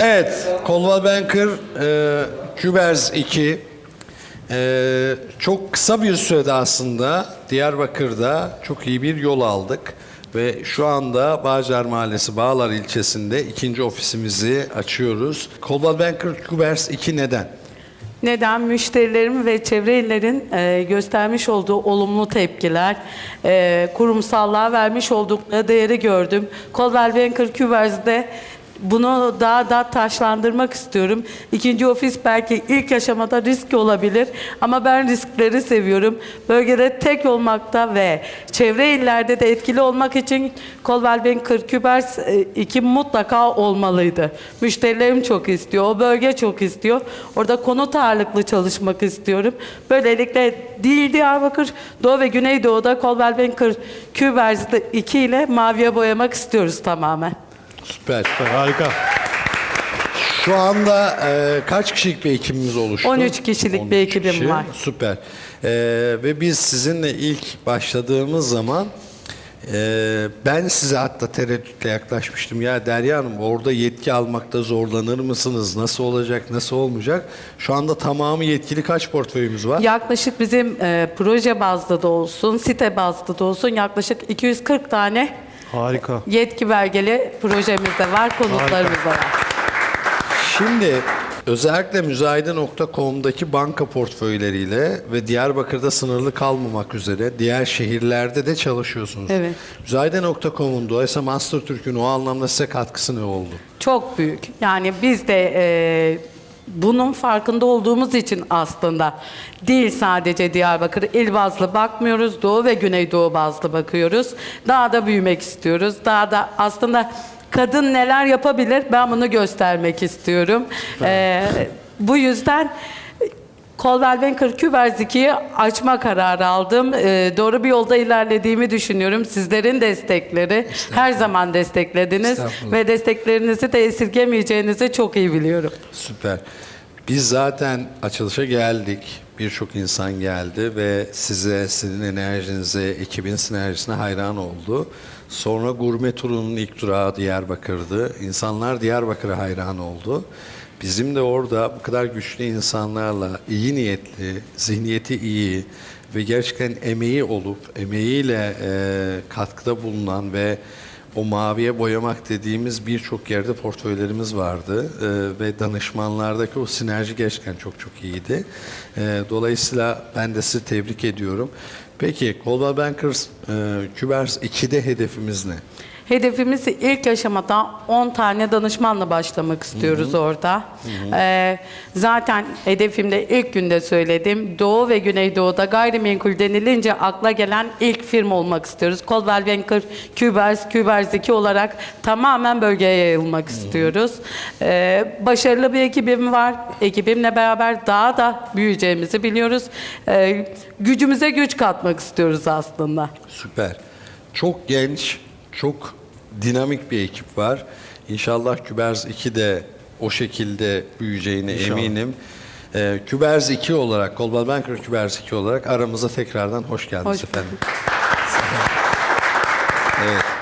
Evet, Coldwell Banker, e, Kübers 2. E, çok kısa bir sürede aslında Diyarbakır'da çok iyi bir yol aldık. Ve şu anda Bağcar Mahallesi Bağlar ilçesinde ikinci ofisimizi açıyoruz. Coldwell Banker Kübers 2 neden? Neden? Müşterilerin ve çevre illerin e, göstermiş olduğu olumlu tepkiler, e, kurumsallığa vermiş oldukları değeri gördüm. Coldwell Banker Küverz'de bunu daha da taşlandırmak istiyorum. İkinci ofis belki ilk aşamada riskli olabilir ama ben riskleri seviyorum. Bölgede tek olmakta ve çevre illerde de etkili olmak için Coldwell Banker Kübers 2 mutlaka olmalıydı. Müşterilerim çok istiyor, o bölge çok istiyor. Orada konut ağırlıklı çalışmak istiyorum. Böylelikle değil Diyarbakır, Doğu ve Güneydoğu'da Coldwell Banker Kübers 2 ile maviye boyamak istiyoruz tamamen. Süper. Harika. Şu anda e, kaç kişilik bir ekibimiz oluştu? 13 kişilik bir ekibim kişi. var. Süper. E, ve biz sizinle ilk başladığımız zaman e, ben size hatta tereddütle yaklaşmıştım. Ya Derya Hanım orada yetki almakta zorlanır mısınız? Nasıl olacak, nasıl olmayacak? Şu anda tamamı yetkili kaç portföyümüz var? Yaklaşık bizim e, proje bazlı da olsun, site bazlı da olsun yaklaşık 240 tane Harika. yetki belgeli projemiz de var, konutlarımız da var. Şimdi özellikle müzayede.com'daki banka portföyleriyle ve Diyarbakır'da sınırlı kalmamak üzere diğer şehirlerde de çalışıyorsunuz. Evet. Müzayede.com'un dolayısıyla Master Türk'ün o anlamda size katkısı ne oldu? Çok büyük. Yani biz de e, bunun farkında olduğumuz için aslında değil sadece Diyarbakır il bazlı bakmıyoruz. Doğu ve Güneydoğu bazlı bakıyoruz. Daha da büyümek istiyoruz. Daha da aslında kadın neler yapabilir ben bunu göstermek istiyorum. E, bu yüzden Coldwell Banker Küberziki'yi açma kararı aldım. Ee, doğru bir yolda ilerlediğimi düşünüyorum. Sizlerin destekleri her zaman desteklediniz Estağfurullah. ve desteklerinizi de esirgemeyeceğinizi çok iyi biliyorum. Süper. Biz zaten açılışa geldik. Birçok insan geldi ve size, sizin enerjinize, ekibin sinerjisine hayran oldu. Sonra gurme turunun ilk durağı Diyarbakır'dı. İnsanlar Diyarbakır'a hayran oldu. Bizim de orada bu kadar güçlü insanlarla, iyi niyetli, zihniyeti iyi ve gerçekten emeği olup, emeğiyle e, katkıda bulunan ve o maviye boyamak dediğimiz birçok yerde portföylerimiz vardı Ee, ve danışmanlardaki o sinerji gerçekten çok çok iyiydi. Ee, dolayısıyla ben de sizi tebrik ediyorum. Peki Coldwell Bankers e, Kübers 2'de hedefimiz ne? Hedefimiz ilk aşamada 10 tane danışmanla başlamak istiyoruz orada. Ee, zaten hedefimde ilk günde söyledim. Doğu ve Güneydoğu'da gayrimenkul denilince akla gelen ilk firma olmak istiyoruz. Coldwell Banker, Kübers, Kübers 2 olarak tamamen bölgeye yayılmak istiyoruz. Ee, başarılı bir ekibim var. Ekibimle beraber daha da büyüyeceğimizi biliyoruz. Ee, gücümüze güç katmak istiyoruz aslında. Süper. Çok genç, çok dinamik bir ekip var. İnşallah Kübers 2 de o şekilde büyüyeceğine eminim. Ee, Kübers 2 olarak, Coldwell Banker Kübers 2 olarak aramıza tekrardan hoş geldiniz Hoş efendim. Evet.